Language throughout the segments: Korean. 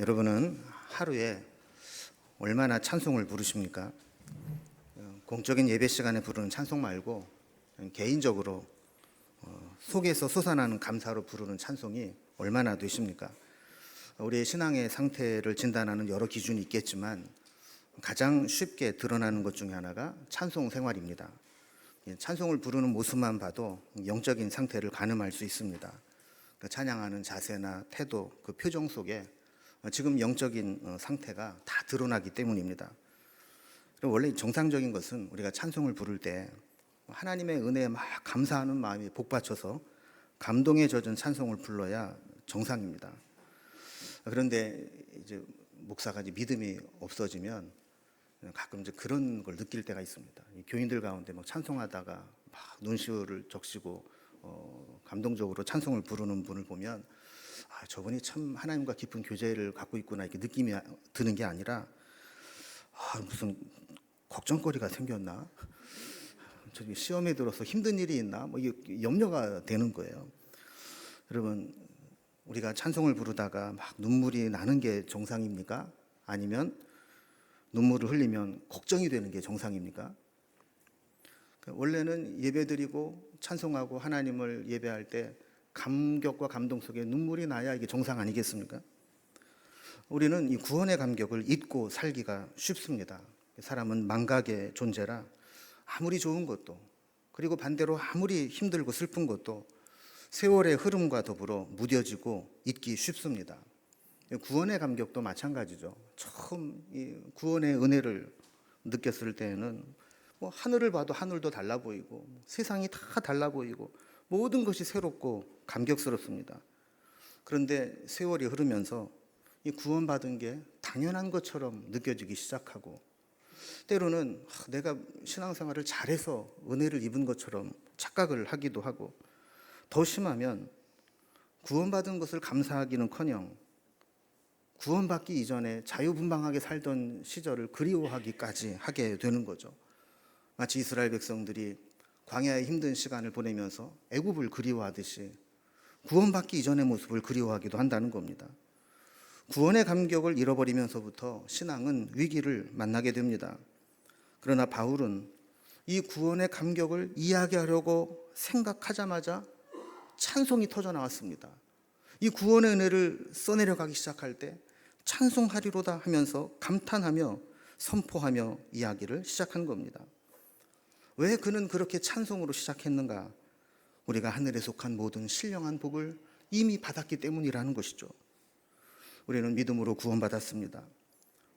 여러분은 하루에 얼마나 찬송을 부르십니까? 어, 공적인 예배 시간에 부르는 찬송 말고 개인적으로 어, 속에서 솟아나는 감사로 부르는 찬송이 얼마나 되십니까? 우리의 신앙의 상태를 진단하는 여러 기준이 있겠지만 가장 쉽게 드러나는 것 중에 하나가 찬송 생활입니다. 예, 찬송을 부르는 모습만 봐도 영적인 상태를 가늠할 수 있습니다. 그 찬양하는 자세나 태도, 그 표정 속에 지금 영적인 어, 상태가 다 드러나기 때문입니다. 원래 정상적인 것은 우리가 찬송을 부를 때 하나님의 은혜에 막 감사하는 마음이 복받쳐서 감동에 젖은 찬송을 불러야 정상입니다. 그런데 이제 목사가 이제 믿음이 없어지면 가끔 이제 그런 걸 느낄 때가 있습니다. 이 교인들 가운데 막 찬송하다가 막 눈시울을 적시고 어, 감동적으로 찬송을 부르는 분을 보면 아, 저분이 참 하나님과 깊은 교제를 갖고 있구나 이렇게 느낌이 드는 게 아니라 아, 무슨 걱정거리가 생겼나? 저기 시험에 들어서 힘든 일이 있나? 뭐 이게 염려가 되는 거예요. 여러분 우리가 찬송을 부르다가 막 눈물이 나는 게 정상입니까? 아니면 눈물을 흘리면 걱정이 되는 게 정상입니까? 원래는 예배드리고 찬송하고 하나님을 예배할 때 감격과 감동 속에 눈물이 나야 이게 정상 아니겠습니까? 우리는 이 구원의 감격을 잊고 살기가 쉽습니다. 사람은 망각의 존재라 아무리 좋은 것도 그리고 반대로 아무리 힘들고 슬픈 것도 세월의 흐름과 더불어 무뎌지고 잊기 쉽습니다. 구원의 감격도 마찬가지죠. 처음 이 구원의 은혜를 느꼈을 때에는 뭐 하늘을 봐도 하늘도 달라 보이고 세상이 다 달라 보이고 모든 것이 새롭고 감격스럽습니다. 그런데 세월이 흐르면서 이 구원받은 게 당연한 것처럼 느껴지기 시작하고 때로는 내가 신앙생활을 잘해서 은혜를 입은 것처럼 착각을 하기도 하고 더 심하면 구원받은 것을 감사하기는커녕 구원받기 이전에 자유분방하게 살던 시절을 그리워하기까지 하게 되는 거죠. 마치 이스라엘 백성들이 광야의 힘든 시간을 보내면서 애굽을 그리워하듯이 구원받기 이전의 모습을 그리워하기도 한다는 겁니다. 구원의 감격을 잃어버리면서부터 신앙은 위기를 만나게 됩니다. 그러나 바울은 이 구원의 감격을 이야기하려고 생각하자마자 찬송이 터져 나왔습니다. 이 구원의 은혜를 써내려가기 시작할 때 찬송하리로다 하면서 감탄하며 선포하며 이야기를 시작한 겁니다. 왜 그는 그렇게 찬송으로 시작했는가? 우리가 하늘에 속한 모든 신령한 복을 이미 받았기 때문이라는 것이죠. 우리는 믿음으로 구원받았습니다.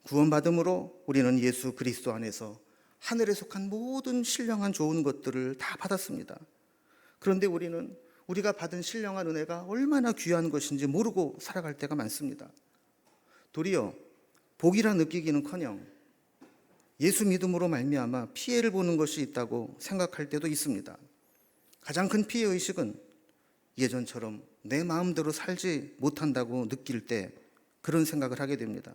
구원받음으로 우리는 예수 그리스도 안에서 하늘에 속한 모든 신령한 좋은 것들을 다 받았습니다. 그런데 우리는 우리가 받은 신령한 은혜가 얼마나 귀한 것인지 모르고 살아갈 때가 많습니다. 도리어 복이라 느끼기는커녕 예수 믿음으로 말미암아 피해를 보는 것이 있다고 생각할 때도 있습니다. 가장 큰 피해 의식은 예전처럼 내 마음대로 살지 못한다고 느낄 때 그런 생각을 하게 됩니다.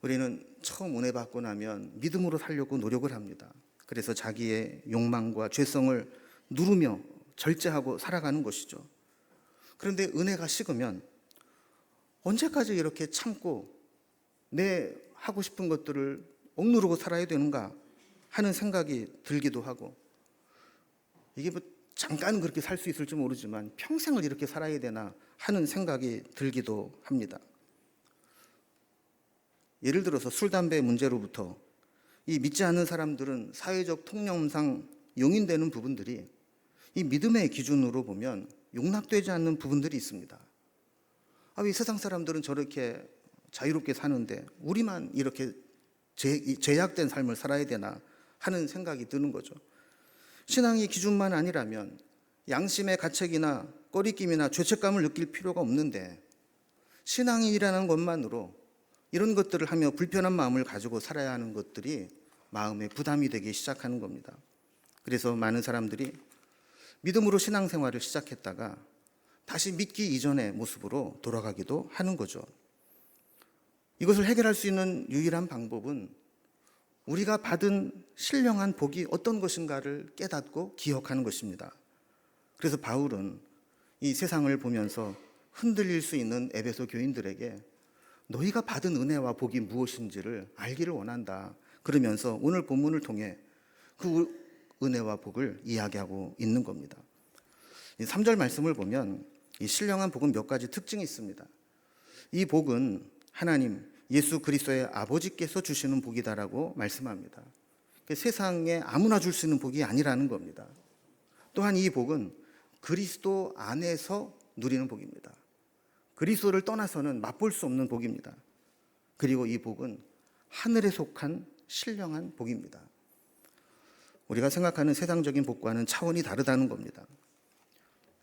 우리는 처음 은혜 받고 나면 믿음으로 살려고 노력을 합니다. 그래서 자기의 욕망과 죄성을 누르며 절제하고 살아가는 것이죠. 그런데 은혜가 식으면 언제까지 이렇게 참고 내 하고 싶은 것들을 억누르고 살아야 되는가 하는 생각이 들기도 하고 이게 뭐 잠깐 그렇게 살 수 있을지 모르지만 평생을 이렇게 살아야 되나 하는 생각이 들기도 합니다. 예를 들어서 술, 담배 문제로부터 이 믿지 않는 사람들은 사회적 통념상 용인되는 부분들이 이 믿음의 기준으로 보면 용납되지 않는 부분들이 있습니다. 아, 왜 세상 사람들은 저렇게 자유롭게 사는데 우리만 이렇게 제약된 삶을 살아야 되나 하는 생각이 드는 거죠. 신앙의 기준만 아니라면 양심의 가책이나 꺼리낌이나 죄책감을 느낄 필요가 없는데 신앙이 일하는 것만으로 이런 것들을 하며 불편한 마음을 가지고 살아야 하는 것들이 마음에 부담이 되기 시작하는 겁니다. 그래서 많은 사람들이 믿음으로 신앙생활을 시작했다가 다시 믿기 이전의 모습으로 돌아가기도 하는 거죠. 이것을 해결할 수 있는 유일한 방법은 우리가 받은 신령한 복이 어떤 것인가를 깨닫고 기억하는 것입니다. 그래서 바울은 이 세상을 보면서 흔들릴 수 있는 에베소 교인들에게 너희가 받은 은혜와 복이 무엇인지를 알기를 원한다. 그러면서 오늘 본문을 통해 그 은혜와 복을 이야기하고 있는 겁니다. 이 3절 말씀을 보면 이 신령한 복은 몇 가지 특징이 있습니다. 이 복은 하나님 예수 그리스도의 아버지께서 주시는 복이다라고 말씀합니다. 그 세상에 아무나 줄 수 있는 복이 아니라는 겁니다. 또한 이 복은 그리스도 안에서 누리는 복입니다. 그리스도를 떠나서는 맛볼 수 없는 복입니다. 그리고 이 복은 하늘에 속한 신령한 복입니다. 우리가 생각하는 세상적인 복과는 차원이 다르다는 겁니다.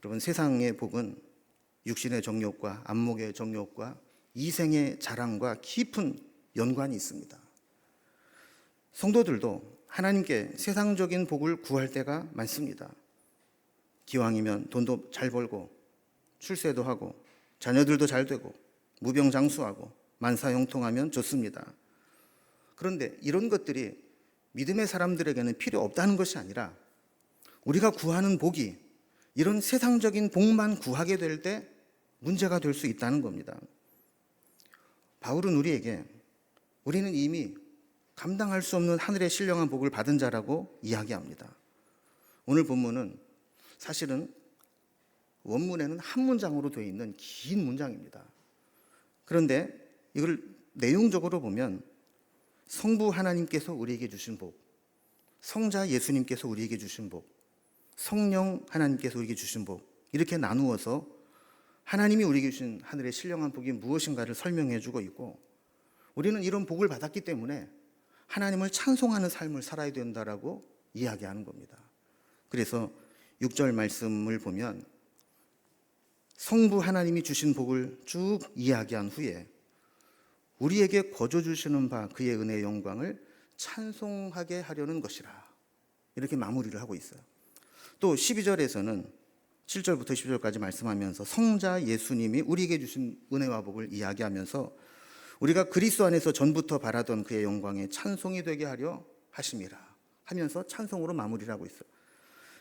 여러분 세상의 복은 육신의 정욕과 안목의 정욕과 이생의 자랑과 깊은 연관이 있습니다. 성도들도 하나님께 세상적인 복을 구할 때가 많습니다. 기왕이면 돈도 잘 벌고 출세도 하고 자녀들도 잘 되고 무병장수하고 만사형통하면 좋습니다. 그런데 이런 것들이 믿음의 사람들에게는 필요 없다는 것이 아니라 우리가 구하는 복이 이런 세상적인 복만 구하게 될 때 문제가 될 수 있다는 겁니다. 바울은 우리에게 우리는 이미 감당할 수 없는 하늘의 신령한 복을 받은 자라고 이야기합니다. 오늘 본문은 사실은 원문에는 한 문장으로 되어 있는 긴 문장입니다. 그런데 이걸 내용적으로 보면 성부 하나님께서 우리에게 주신 복, 성자 예수님께서 우리에게 주신 복, 성령 하나님께서 우리에게 주신 복 이렇게 나누어서 하나님이 우리에게 주신 하늘의 신령한 복이 무엇인가를 설명해 주고 있고 우리는 이런 복을 받았기 때문에 하나님을 찬송하는 삶을 살아야 된다라고 이야기하는 겁니다. 그래서 6절 말씀을 보면 성부 하나님이 주신 복을 쭉 이야기한 후에 우리에게 거저 주시는 바 그의 은혜의 영광을 찬송하게 하려는 것이라. 이렇게 마무리를 하고 있어요. 또 12절에서는 7절부터 10절까지 말씀하면서 성자 예수님이 우리에게 주신 은혜와 복을 이야기하면서 우리가 그리스도 안에서 전부터 바라던 그의 영광에 찬송이 되게 하려 하심이라 하면서 찬송으로 마무리를 하고 있어요.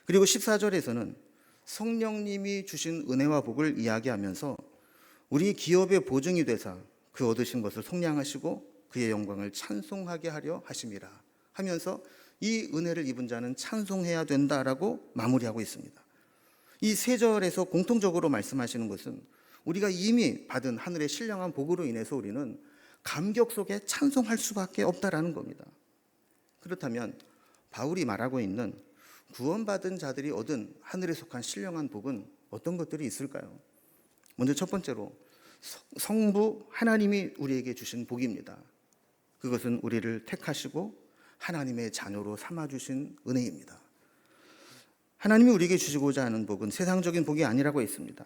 그리고 14절에서는 성령님이 주신 은혜와 복을 이야기하면서 우리 기업의 보증이 되사 그 얻으신 것을 속량하시고 그의 영광을 찬송하게 하려 하심이라 하면서 이 은혜를 입은 자는 찬송해야 된다라고 마무리하고 있습니다. 이 세 절에서 공통적으로 말씀하시는 것은 우리가 이미 받은 하늘의 신령한 복으로 인해서 우리는 감격 속에 찬송할 수밖에 없다라는 겁니다. 그렇다면 바울이 말하고 있는 구원받은 자들이 얻은 하늘에 속한 신령한 복은 어떤 것들이 있을까요? 먼저 첫 번째로 성부 하나님이 우리에게 주신 복입니다. 그것은 우리를 택하시고 하나님의 자녀로 삼아 주신 은혜입니다. 하나님이 우리에게 주시고자 하는 복은 세상적인 복이 아니라고 했습니다.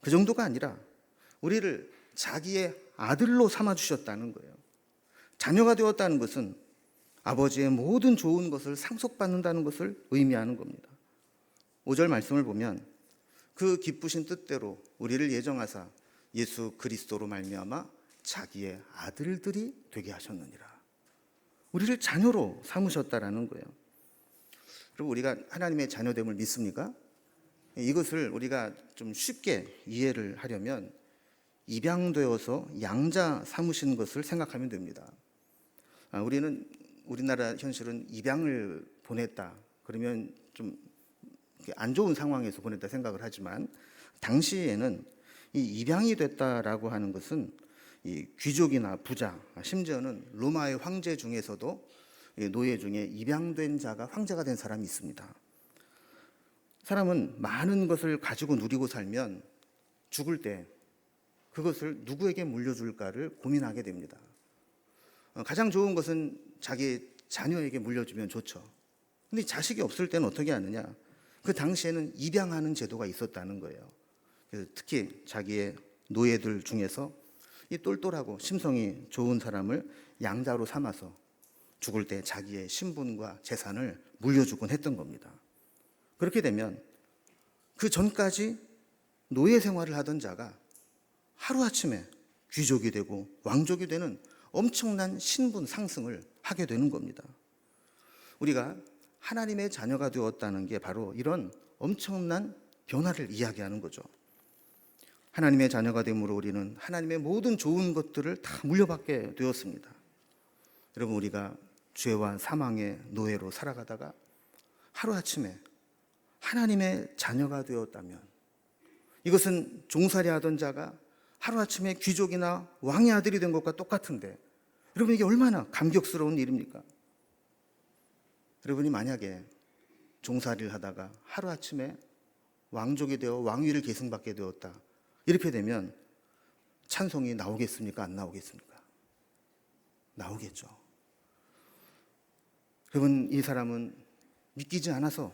그 정도가 아니라 우리를 자기의 아들로 삼아 주셨다는 거예요. 자녀가 되었다는 것은 아버지의 모든 좋은 것을 상속받는다는 것을 의미하는 겁니다. 5절 말씀을 보면 그 기쁘신 뜻대로 우리를 예정하사 예수 그리스도로 말미암아 자기의 아들들이 되게 하셨느니라. 우리를 자녀로 삼으셨다라는 거예요. 그리고 우리가 하나님의 자녀됨을 믿습니까? 이것을 우리가 좀 쉽게 이해를 하려면 입양되어서 양자 삼으신 것을 생각하면 됩니다. 아, 우리는 우리나라 현실은 입양을 보냈다. 그러면 좀 안 좋은 상황에서 보냈다 생각을 하지만 당시에는 이 입양이 됐다라고 하는 것은 이 귀족이나 부자, 심지어는 로마의 황제 중에서도 노예 중에 입양된 자가 황제가 된 사람이 있습니다. 사람은 많은 것을 가지고 누리고 살면 죽을 때 그것을 누구에게 물려줄까를 고민하게 됩니다. 어, 가장 좋은 것은 자기 자녀에게 물려주면 좋죠. 근데 자식이 없을 때는 어떻게 하느냐? 그 당시에는 입양하는 제도가 있었다는 거예요. 특히 자기의 노예들 중에서 이 똘똘하고 심성이 좋은 사람을 양자로 삼아서 죽을 때 자기의 신분과 재산을 물려주곤 했던 겁니다. 그렇게 되면 그 전까지 노예 생활을 하던 자가 하루아침에 귀족이 되고 왕족이 되는 엄청난 신분 상승을 하게 되는 겁니다. 우리가 하나님의 자녀가 되었다는 게 바로 이런 엄청난 변화를 이야기하는 거죠. 하나님의 자녀가 됨으로 우리는 하나님의 모든 좋은 것들을 다 물려받게 되었습니다. 여러분 우리가 죄와 사망의 노예로 살아가다가 하루아침에 하나님의 자녀가 되었다면 이것은 종살이 하던 자가 하루아침에 귀족이나 왕의 아들이 된 것과 똑같은데 여러분 이게 얼마나 감격스러운 일입니까? 여러분이 만약에 종살이를 하다가 하루아침에 왕족이 되어 왕위를 계승받게 되었다. 이렇게 되면 찬송이 나오겠습니까? 안 나오겠습니까? 나오겠죠. 여러분, 이 사람은 믿기지 않아서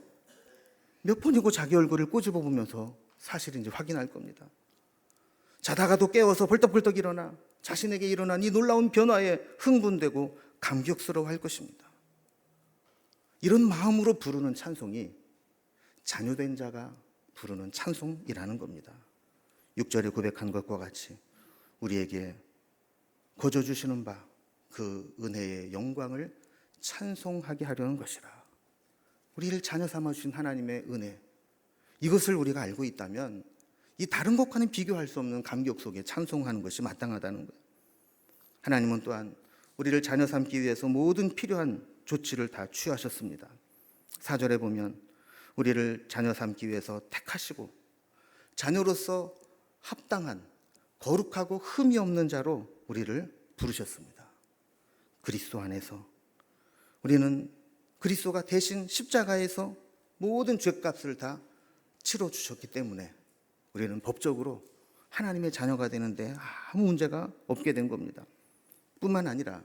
몇 번이고 자기 얼굴을 꼬집어 보면서 사실인지 확인할 겁니다. 자다가도 깨워서 벌떡벌떡 일어나 자신에게 일어난 이 놀라운 변화에 흥분되고 감격스러워 할 것입니다. 이런 마음으로 부르는 찬송이 자녀된 자가 부르는 찬송이라는 겁니다. 6절에 고백한 것과 같이 우리에게 거저 주시는 바 그 은혜의 영광을 찬송하게 하려는 것이라. 우리를 자녀 삼아 주신 하나님의 은혜 이것을 우리가 알고 있다면 이 다른 것과는 비교할 수 없는 감격 속에 찬송하는 것이 마땅하다는 거예요. 하나님은 또한 우리를 자녀 삼기 위해서 모든 필요한 조치를 다 취하셨습니다. 4절에 보면 우리를 자녀 삼기 위해서 택하시고 자녀로서 합당한 거룩하고 흠이 없는 자로 우리를 부르셨습니다. 그리스도 안에서 우리는 그리스도가 대신 십자가에서 모든 죄값을 다 치러 주셨기 때문에 우리는 법적으로 하나님의 자녀가 되는데 아무 문제가 없게 된 겁니다. 뿐만 아니라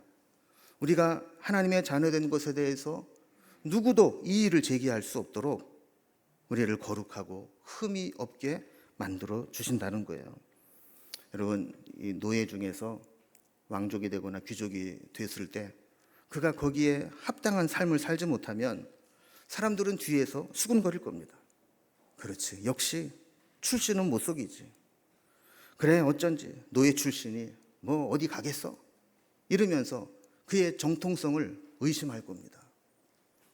우리가 하나님의 자녀된 것에 대해서 누구도 이의를 제기할 수 없도록 우리를 거룩하고 흠이 없게 만들어 주신다는 거예요. 여러분, 이 노예 중에서 왕족이 되거나 귀족이 됐을 때 그가 거기에 합당한 삶을 살지 못하면 사람들은 뒤에서 수군거릴 겁니다. 그렇지. 역시 출신은 못 속이지. 그래, 어쩐지 노예 출신이 뭐 어디 가겠어? 이러면서 그의 정통성을 의심할 겁니다.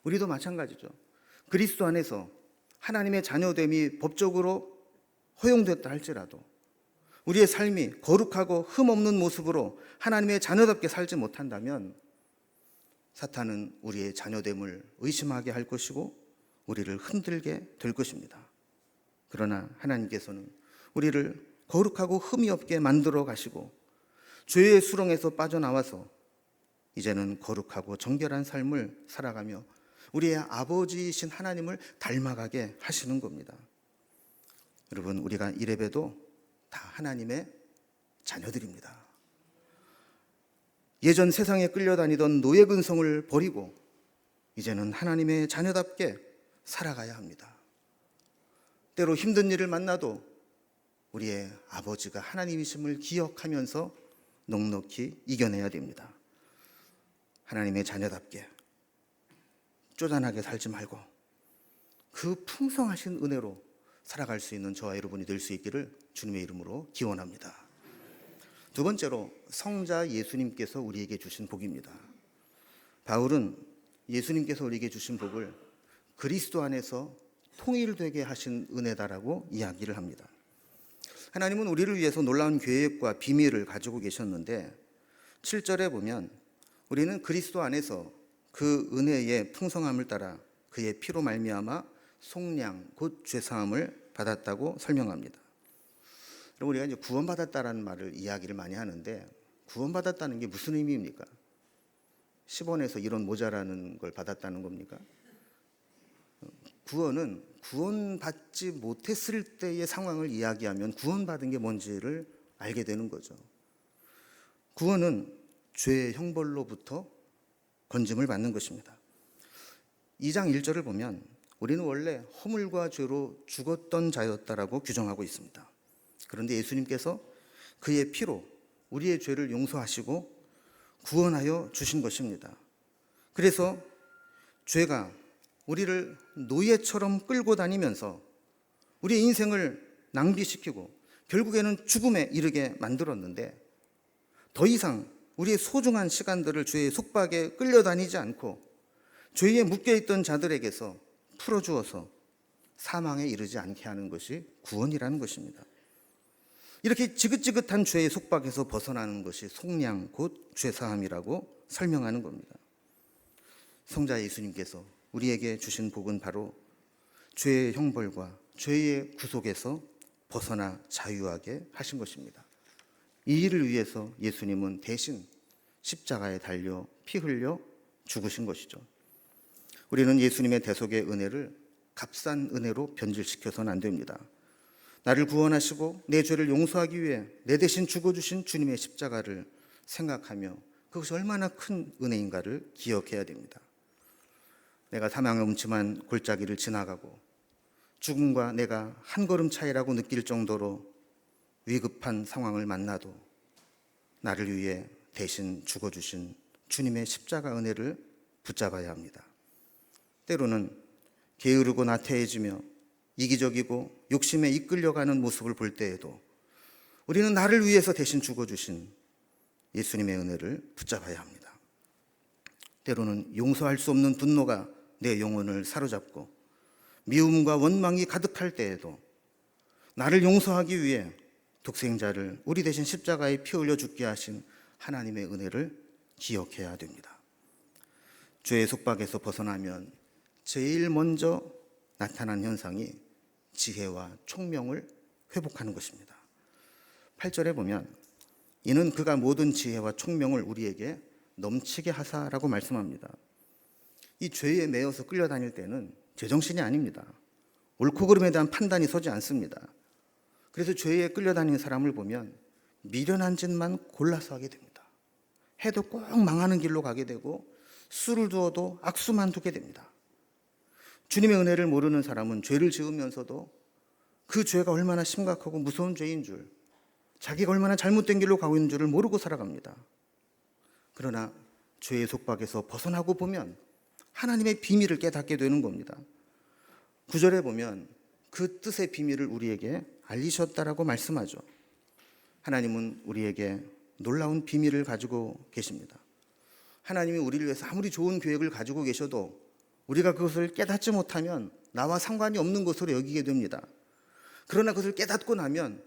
우리도 마찬가지죠. 그리스도 안에서 하나님의 자녀됨이 법적으로 허용됐다 할지라도 우리의 삶이 거룩하고 흠없는 모습으로 하나님의 자녀답게 살지 못한다면 사탄은 우리의 자녀됨을 의심하게 할 것이고 우리를 흔들게 될 것입니다. 그러나 하나님께서는 우리를 거룩하고 흠이 없게 만들어 가시고 죄의 수렁에서 빠져나와서 이제는 거룩하고 정결한 삶을 살아가며 우리의 아버지이신 하나님을 닮아가게 하시는 겁니다. 여러분, 우리가 이래봬도 다 하나님의 자녀들입니다. 예전 세상에 끌려다니던 노예 근성을 버리고 이제는 하나님의 자녀답게 살아가야 합니다. 때로 힘든 일을 만나도 우리의 아버지가 하나님이심을 기억하면서 넉넉히 이겨내야 됩니다. 하나님의 자녀답게 쪼잔하게 살지 말고 그 풍성하신 은혜로 살아갈 수 있는 저와 여러분이 될 수 있기를 주님의 이름으로 기원합니다. 두 번째로 성자 예수님께서 우리에게 주신 복입니다. 바울은 예수님께서 우리에게 주신 복을 그리스도 안에서 통일되게 하신 은혜다라고 이야기를 합니다. 하나님은 우리를 위해서 놀라운 계획과 비밀을 가지고 계셨는데 7절에 보면 우리는 그리스도 안에서 그 은혜의 풍성함을 따라 그의 피로 말미암아 속량 곧 죄 사함을 받았다고 설명합니다. 그럼 우리가 이제 구원받았다라는 말을 이야기를 많이 하는데 구원받았다는 게 무슨 의미입니까? 10원에서 이런 모자라는 걸 받았다는 겁니까? 구원은 구원받지 못했을 때의 상황을 이야기하면 구원받은 게 뭔지를 알게 되는 거죠. 구원은 죄의 형벌로부터 건짐을 받는 것입니다. 2장 1절을 보면 우리는 원래 허물과 죄로 죽었던 자였다라고 규정하고 있습니다. 그런데 예수님께서 그의 피로 우리의 죄를 용서하시고 구원하여 주신 것입니다. 그래서 죄가 우리를 노예처럼 끌고 다니면서 우리의 인생을 낭비시키고 결국에는 죽음에 이르게 만들었는데 더 이상 우리의 소중한 시간들을 죄의 속박에 끌려다니지 않고 죄에 묶여있던 자들에게서 풀어주어서 사망에 이르지 않게 하는 것이 구원이라는 것입니다. 이렇게 지긋지긋한 죄의 속박에서 벗어나는 것이 속량 곧 죄사함이라고 설명하는 겁니다. 성자 예수님께서 우리에게 주신 복은 바로 죄의 형벌과 죄의 구속에서 벗어나 자유하게 하신 것입니다. 이 일을 위해서 예수님은 대신 십자가에 달려 피 흘려 죽으신 것이죠. 우리는 예수님의 대속의 은혜를 값싼 은혜로 변질시켜서는 안 됩니다. 나를 구원하시고 내 죄를 용서하기 위해 내 대신 죽어주신 주님의 십자가를 생각하며 그것이 얼마나 큰 은혜인가를 기억해야 됩니다. 내가 사망의 음침한 골짜기를 지나가고 죽음과 내가 한 걸음 차이라고 느낄 정도로 위급한 상황을 만나도 나를 위해 대신 죽어주신 주님의 십자가 은혜를 붙잡아야 합니다. 때로는 게으르고 나태해지며 이기적이고 욕심에 이끌려가는 모습을 볼 때에도 우리는 나를 위해서 대신 죽어주신 예수님의 은혜를 붙잡아야 합니다. 때로는 용서할 수 없는 분노가 내 영혼을 사로잡고 미움과 원망이 가득할 때에도 나를 용서하기 위해 독생자를 우리 대신 십자가에 피 흘려 죽게 하신 하나님의 은혜를 기억해야 됩니다. 죄의 속박에서 벗어나면 제일 먼저 나타난 현상이 지혜와 총명을 회복하는 것입니다. 8절에 보면 이는 그가 모든 지혜와 총명을 우리에게 넘치게 하사라고 말씀합니다. 이 죄에 매여서 끌려다닐 때는 제정신이 아닙니다. 옳고 그름에 대한 판단이 서지 않습니다. 그래서 죄에 끌려다니는 사람을 보면 미련한 짓만 골라서 하게 됩니다. 해도 꼭 망하는 길로 가게 되고 술을 두어도 악수만 두게 됩니다. 주님의 은혜를 모르는 사람은 죄를 지으면서도 그 죄가 얼마나 심각하고 무서운 죄인 줄, 자기가 얼마나 잘못된 길로 가고 있는 줄을 모르고 살아갑니다. 그러나 죄의 속박에서 벗어나고 보면 하나님의 비밀을 깨닫게 되는 겁니다. 구절에 보면 그 뜻의 비밀을 우리에게 알리셨다라고 말씀하죠. 하나님은 우리에게 놀라운 비밀을 가지고 계십니다. 하나님이 우리를 위해서 아무리 좋은 계획을 가지고 계셔도 우리가 그것을 깨닫지 못하면 나와 상관이 없는 것으로 여기게 됩니다. 그러나 그것을 깨닫고 나면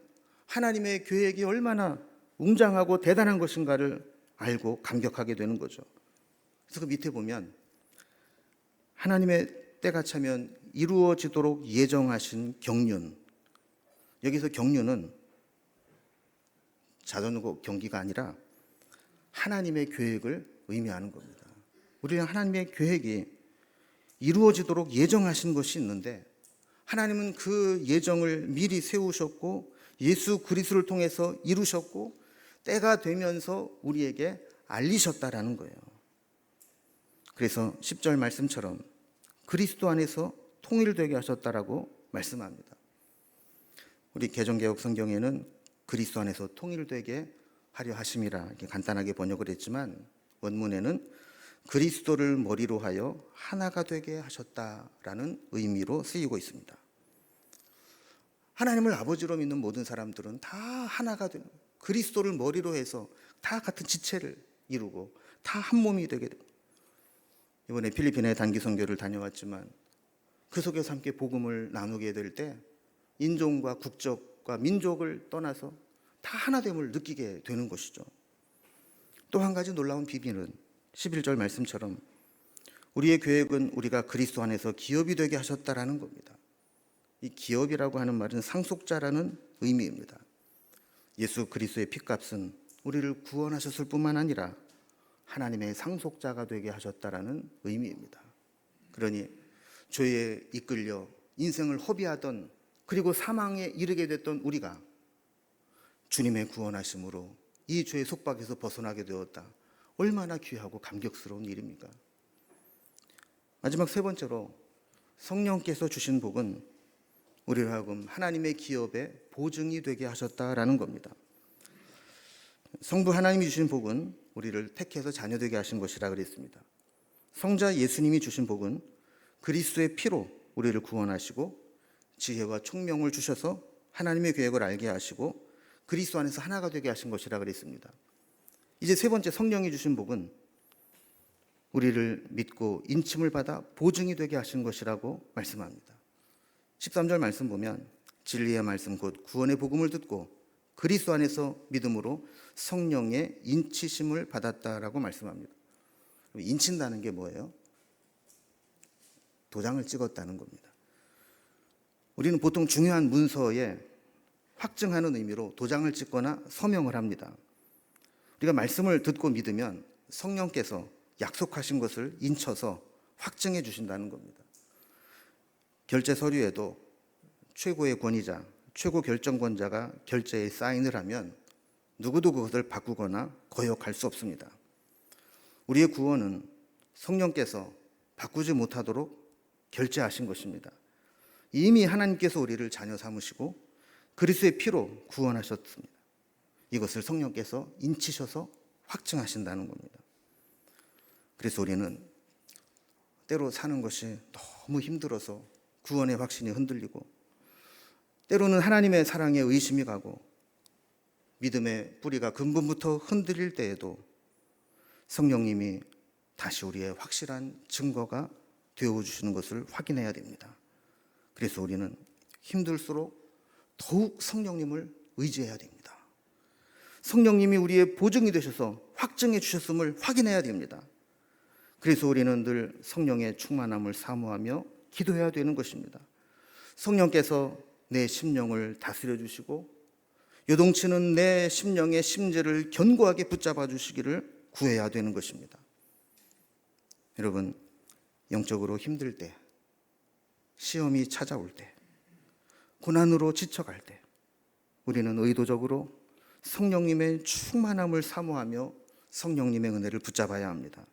하나님의 계획이 얼마나 웅장하고 대단한 것인가를 알고 감격하게 되는 거죠. 그래서 그 밑에 보면 하나님의 때가 차면 이루어지도록 예정하신 경륜. 여기서 경륜은 자전거 경기가 아니라 하나님의 계획을 의미하는 겁니다. 우리는 하나님의 계획이 이루어지도록 예정하신 것이 있는데 하나님은 그 예정을 미리 세우셨고 예수 그리스도를 통해서 이루셨고 때가 되면서 우리에게 알리셨다라는 거예요. 그래서 10절 말씀처럼 그리스도 안에서 통일되게 하셨다라고 말씀합니다. 우리 개정개혁 성경에는 그리스도 안에서 통일되게 하려 하심이라 이렇게 간단하게 번역을 했지만 원문에는 그리스도를 머리로 하여 하나가 되게 하셨다라는 의미로 쓰이고 있습니다. 하나님을 아버지로 믿는 모든 사람들은 다 하나가 되는 그리스도를 머리로 해서 다 같은 지체를 이루고 다 한 몸이 되게 됩니다. 이번에 필리핀에 단기 선교를 다녀왔지만 그 속에서 함께 복음을 나누게 될 때 인종과 국적과 민족을 떠나서 다 하나됨을 느끼게 되는 것이죠. 또 한 가지 놀라운 비밀은 11절 말씀처럼 우리의 계획은 우리가 그리스도 안에서 기업이 되게 하셨다라는 겁니다. 이 기업이라고 하는 말은 상속자라는 의미입니다. 예수 그리스도의 피값은 우리를 구원하셨을 뿐만 아니라 하나님의 상속자가 되게 하셨다라는 의미입니다. 그러니 죄에 이끌려 인생을 허비하던 그리고 사망에 이르게 됐던 우리가 주님의 구원하심으로 이 죄의 속박에서 벗어나게 되었다. 얼마나 귀하고 감격스러운 일입니까? 마지막 세 번째로 성령께서 주신 복은 우리를 하여금 하나님의 기업의 보증이 되게 하셨다라는 겁니다. 성부 하나님이 주신 복은 우리를 택해서 자녀 되게 하신 것이라 그랬습니다. 성자 예수님이 주신 복은 그리스도의 피로 우리를 구원하시고 지혜와 총명을 주셔서 하나님의 계획을 알게 하시고 그리스도 안에서 하나가 되게 하신 것이라 그랬습니다. 이제 세 번째 성령이 주신 복은 우리를 믿고 인침을 받아 보증이 되게 하신 것이라고 말씀합니다. 13절 말씀 보면 진리의 말씀 곧 구원의 복음을 듣고 그리스도 안에서 믿음으로 성령의 인치심을 받았다라고 말씀합니다. 인친다는 게 뭐예요? 도장을 찍었다는 겁니다. 우리는 보통 중요한 문서에 확증하는 의미로 도장을 찍거나 서명을 합니다. 우리가 말씀을 듣고 믿으면 성령께서 약속하신 것을 인쳐서 확증해 주신다는 겁니다. 결제 서류에도 최고의 권위자, 최고 결정권자가 결제에 사인을 하면 누구도 그것을 바꾸거나 거역할 수 없습니다. 우리의 구원은 성령께서 바꾸지 못하도록 결제하신 것입니다. 이미 하나님께서 우리를 자녀 삼으시고 그리스도의 피로 구원하셨습니다. 이것을 성령께서 인치셔서 확증하신다는 겁니다. 그래서 우리는 때로 사는 것이 너무 힘들어서 구원의 확신이 흔들리고 때로는 하나님의 사랑에 의심이 가고 믿음의 뿌리가 근본부터 흔들릴 때에도 성령님이 다시 우리의 확실한 증거가 되어 주시는 것을 확인해야 됩니다. 그래서 우리는 힘들수록 더욱 성령님을 의지해야 됩니다. 성령님이 우리의 보증이 되셔서 확증해 주셨음을 확인해야 됩니다. 그래서 우리는 늘 성령의 충만함을 사모하며 기도해야 되는 것입니다. 성령께서 내 심령을 다스려 주시고 요동치는 내 심령의 심재를 견고하게 붙잡아 주시기를 구해야 되는 것입니다. 여러분, 영적으로 힘들 때, 시험이 찾아올 때, 고난으로 지쳐갈 때, 우리는 의도적으로 성령님의 충만함을 사모하며 성령님의 은혜를 붙잡아야 합니다.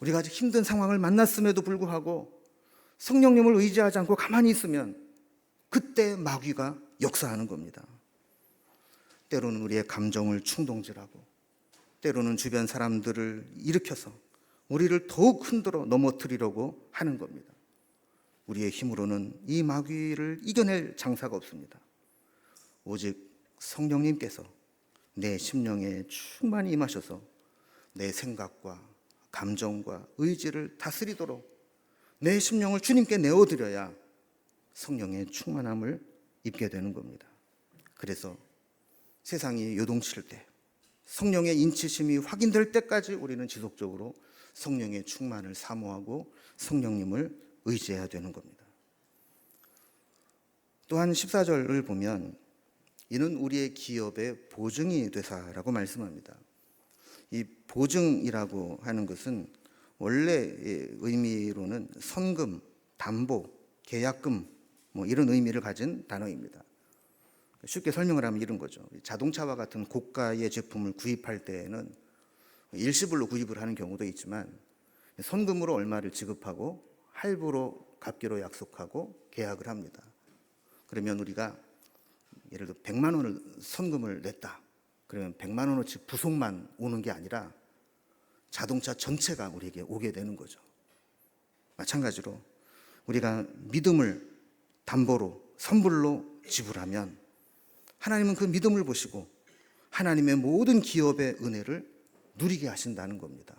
우리가 아직 힘든 상황을 만났음에도 불구하고 성령님을 의지하지 않고 가만히 있으면 그때 마귀가 역사하는 겁니다. 때로는 우리의 감정을 충동질하고 때로는 주변 사람들을 일으켜서 우리를 더욱 흔들어 넘어뜨리려고 하는 겁니다. 우리의 힘으로는 이 마귀를 이겨낼 장사가 없습니다. 오직 성령님께서 내 심령에 충만히 임하셔서 내 생각과 감정과 의지를 다스리도록 내 심령을 주님께 내어드려야 성령의 충만함을 입게 되는 겁니다. 그래서 세상이 요동칠 때 성령의 인치심이 확인될 때까지 우리는 지속적으로 성령의 충만을 사모하고 성령님을 의지해야 되는 겁니다. 또한 14절을 보면 이는 우리의 기업의 보증이 되사라고 말씀합니다. 이 보증이라고 하는 것은 원래의 의미로는 선금, 담보, 계약금 뭐 이런 의미를 가진 단어입니다. 쉽게 설명을 하면 이런 거죠. 자동차와 같은 고가의 제품을 구입할 때에는 일시불로 구입을 하는 경우도 있지만 선금으로 얼마를 지급하고 할부로 갚기로 약속하고 계약을 합니다. 그러면 우리가 예를 들어 100만 원을 선금을 냈다. 그러면 100만 원어치 부속만 오는 게 아니라 자동차 전체가 우리에게 오게 되는 거죠. 마찬가지로 우리가 믿음을 담보로 선불로 지불하면 하나님은 그 믿음을 보시고 하나님의 모든 기업의 은혜를 누리게 하신다는 겁니다.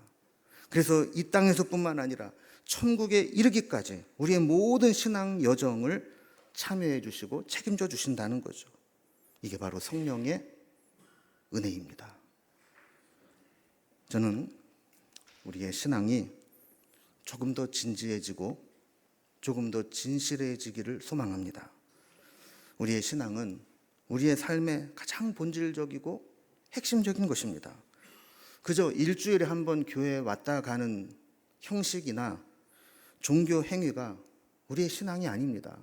그래서 이 땅에서뿐만 아니라 천국에 이르기까지 우리의 모든 신앙 여정을 참여해 주시고 책임져 주신다는 거죠. 이게 바로 성령의 은혜입니다. 저는 우리의 신앙이 조금 더 진지해지고 조금 더 진실해지기를 소망합니다. 우리의 신앙은 우리의 삶의 가장 본질적이고 핵심적인 것입니다. 그저 일주일에 한 번 교회에 왔다 가는 형식이나 종교 행위가 우리의 신앙이 아닙니다.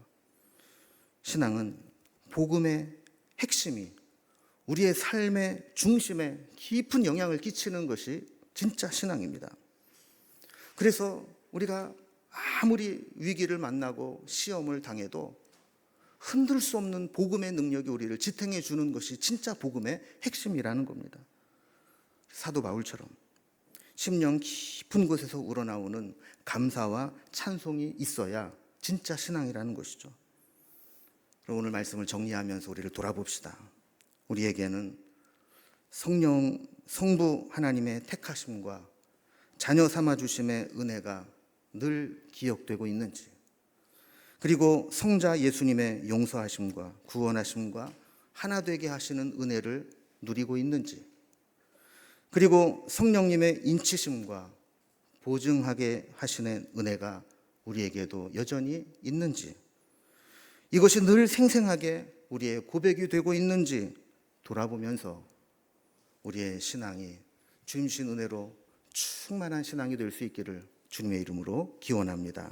신앙은 복음의 핵심이 우리의 삶의 중심에 깊은 영향을 끼치는 것이 진짜 신앙입니다. 그래서 우리가 아무리 위기를 만나고 시험을 당해도 흔들 수 없는 복음의 능력이 우리를 지탱해 주는 것이 진짜 복음의 핵심이라는 겁니다. 사도 바울처럼 심령 깊은 곳에서 우러나오는 감사와 찬송이 있어야 진짜 신앙이라는 것이죠. 오늘 말씀을 정리하면서 우리를 돌아봅시다. 우리에게는 성령, 성부 하나님의 택하심과 자녀 삼아 주심의 은혜가 늘 기억되고 있는지, 그리고 성자 예수님의 용서하심과 구원하심과 하나 되게 하시는 은혜를 누리고 있는지, 그리고 성령님의 인치심과 보증하게 하시는 은혜가 우리에게도 여전히 있는지, 이것이 늘 생생하게 우리의 고백이 되고 있는지 돌아보면서 우리의 신앙이 주님 신 은혜로 충만한 신앙이 될 수 있기를 주님의 이름으로 기원합니다.